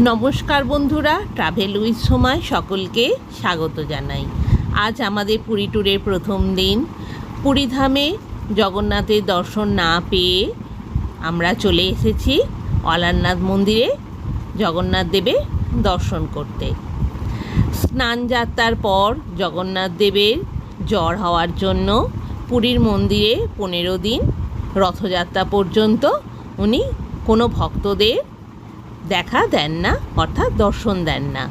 নমস্কার বন্ধুরা travel with সময় সকলকে স্বাগত জানাই। আজ আমাদের পুরী ট্যুরের প্রথম দিন। পুরীধামে জগন্নাথের দর্শন না পেয়ে আমরা চলে এসেছি অলারনাথ মন্দিরে জগন্নাথ দেবের দর্শন করতে। স্নান যাত্রার পর জগন্নাথ দেবের জ্বর হওয়ার জন্য পুরীর মন্দিরে পনেরো দিন রথযাত্রা পর্যন্ত উনি কোনো ভক্তদের দেখা দেন না, অর্থাৎ দর্শন দেন না।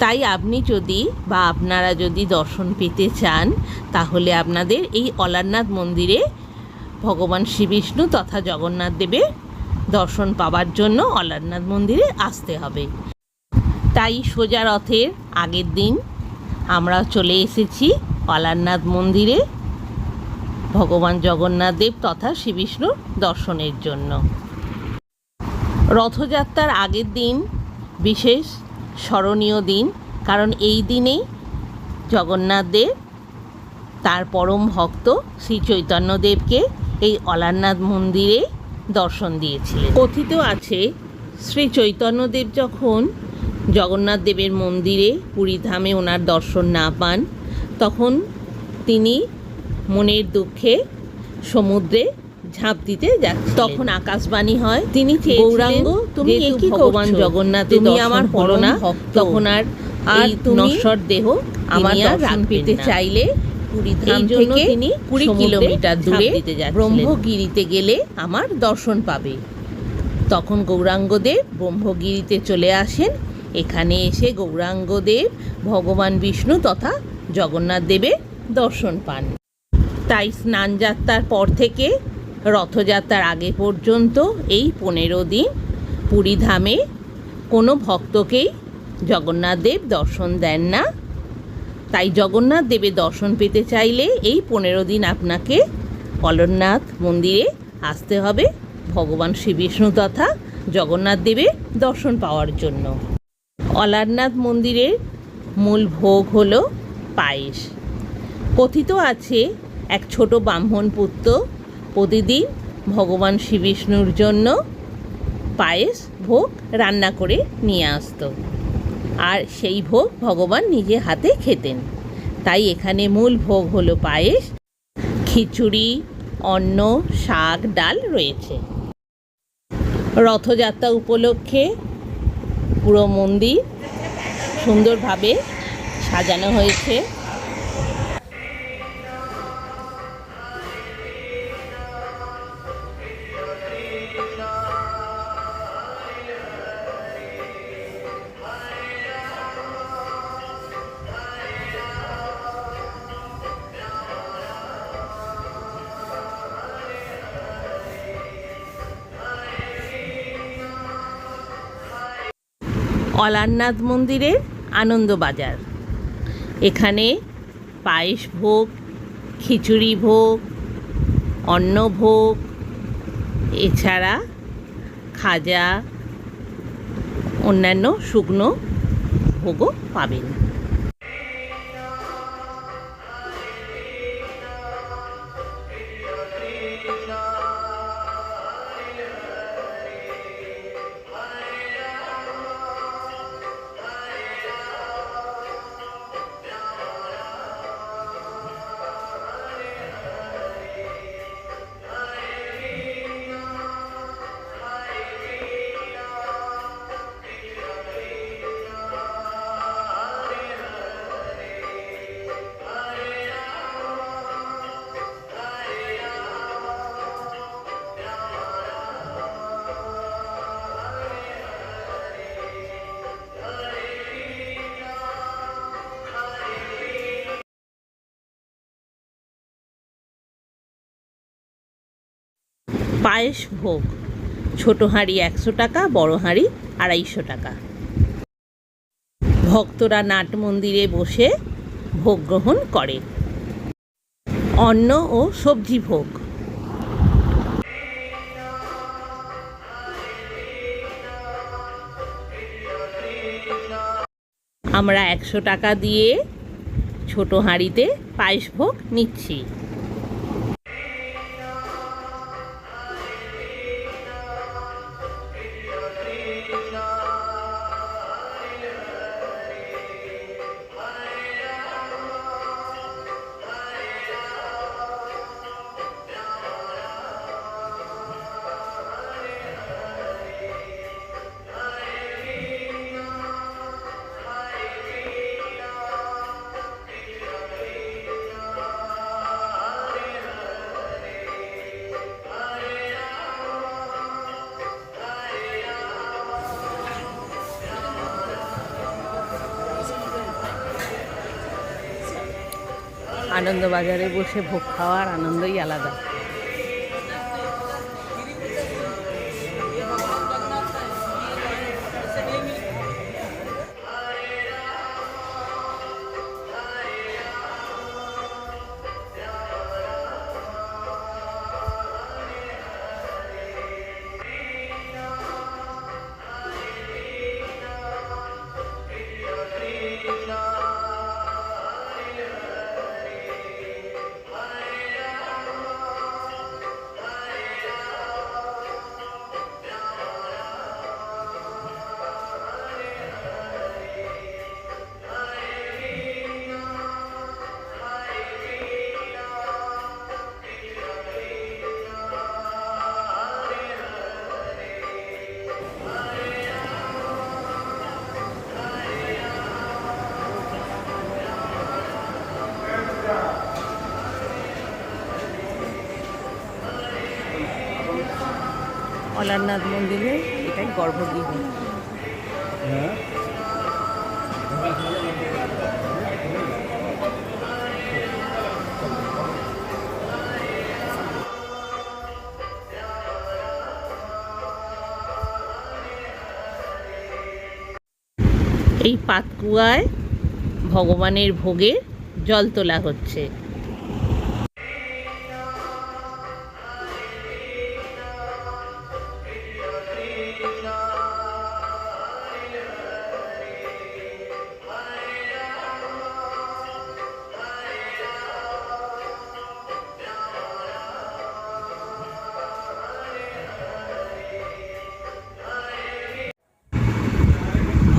তাই আপনি যদি বা আপনারা যদি দর্শন পেতে চান, তাহলে আপনাদের এই অলারনাথ মন্দিরে ভগবান শ্রীবিষ্ণু তথা জগন্নাথ দেবের দর্শন পাওয়ার জন্য অলারনাথ মন্দিরে আসতে হবে। তাই সোজা রথের আগের দিন আমরা চলে এসেছি অলারনাথ মন্দিরে ভগবান জগন্নাথ দেব তথা শ্রীবিষ্ণুর দর্শনের জন্য। রথযাত্রার আগের দিন, বিশেষ স্মরণীয় দিন, কারণ এই দিনেই জগন্নাথদেব তার পরম ভক্ত শ্রী চৈতন্যদেবকে এই অলারনাথ মন্দিরে দর্শন দিয়েছিলেন। কথিত আছে, শ্রী চৈতন্যদেব যখন জগন্নাথ দেবের মন্দিরে পুরীধামে ওনার দর্শন না পান, তখন তিনি মনের দুঃখে সমুদ্রে ঝাঁপ দিতে যাচ্ছে। তখন আকাশবাণী হয় তিনি গৌরাঙ্গ তুমি কি ভগবান জগন্নাথ তুমি আমার পরনা তখন আর আর নশ্বর দেহ আমার আর রাখতে চাইলে থেকে তিনি কুড়ি কিলোমিটার দূরে ব্রহ্মগিরিতে গেলে আমার দর্শন পাবে। তখন গৌরাঙ্গদেব ব্রহ্মগিরিতে চলে আসেন। এখানে এসে গৌরাঙ্গদেব ভগবান বিষ্ণু তথা জগন্নাথ দেবের দর্শন পান। তাই স্নান যাত্রার পর থেকে রথযাত্রার আগে পর্যন্ত এই পনেরো দিন পুরী ধামে কোনো ভক্তকেই জগন্নাথ দেব দর্শন দেন না। তাই জগন্নাথ দেবের দর্শন পেতে চাইলে এই পনেরো দিন আপনাকে অলরনাথ মন্দিরে আসতে হবে ভগবান শ্রী বিষ্ণু তথা জগন্নাথ দেবের দর্শন পাওয়ার জন্য। অলারনাথ মন্দিরের মূল ভোগ হলো পায়েস। কথিত আছে, এক ছোট ব্রাহ্মণ পুত্র প্রতিদিন ভগবান শ্রী বিষ্ণুর জন্য পায়েস ভোগ রান্না করে নিয়ে আসতো। আর সেই ভোগ ভগবান নিজে হাতে খেতেন। তাই এখানে মূল ভোগ হলো পায়েস, খিচুড়ি, অন্ন, শাক, ডাল রয়েছে। রথযাত্রা উপলক্ষে পুরো মন্দির সুন্দরভাবে সাজানো হয়েছে। অলারনাথ মন্দিরের আনন্দবাজার। এখানে পায়েস ভোগ, খিচুড়ি ভোগ, অন্ন ভোগ, এছাড়া খাজা, অন্যান্য শুকনো ভোগও পাবেন। পায়েস ভোগ। ছোট হাঁড়ি একশো টাকা, বড় হাঁড়ি আড়াইশো টাকা। ভক্তরা নাট মন্দিরে বসে ভোগ গ্রহণ করে। অন্ন ও সবজি ভোগ। আমরা একশো টাকা দিয়ে ছোট হাঁড়িতে পায়েস ভোগ নিচ্ছি। আনন্দবাজারে বসে ভোগ খাওয়ার আনন্দই আলাদা। অলারনাথ মন্দিরে এটাই গর্ভগৃহ। এই পাতকুয়ায় ভগবানের ভোগে জল তোলা হচ্ছে।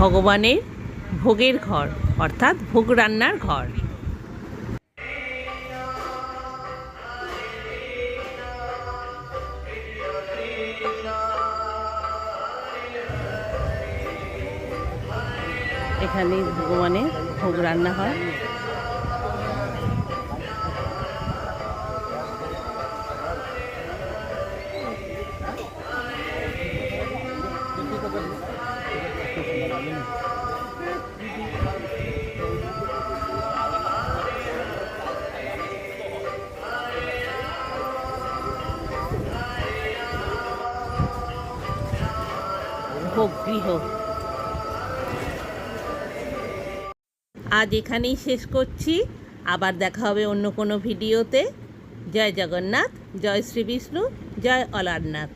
ভগবানের ভোগের ঘর অর্থাৎ ভোগ রান্নার ঘর। এখানে ভগবানের ভোগ রান্না হয়। ভোগ গৃহ আজ এখানেই শেষ করছি। আবার দেখা হবে অন্য কোনো ভিডিওতে। জয় জগন্নাথ, জয় শ্রী বিষ্ণু জয় অলারনাথ।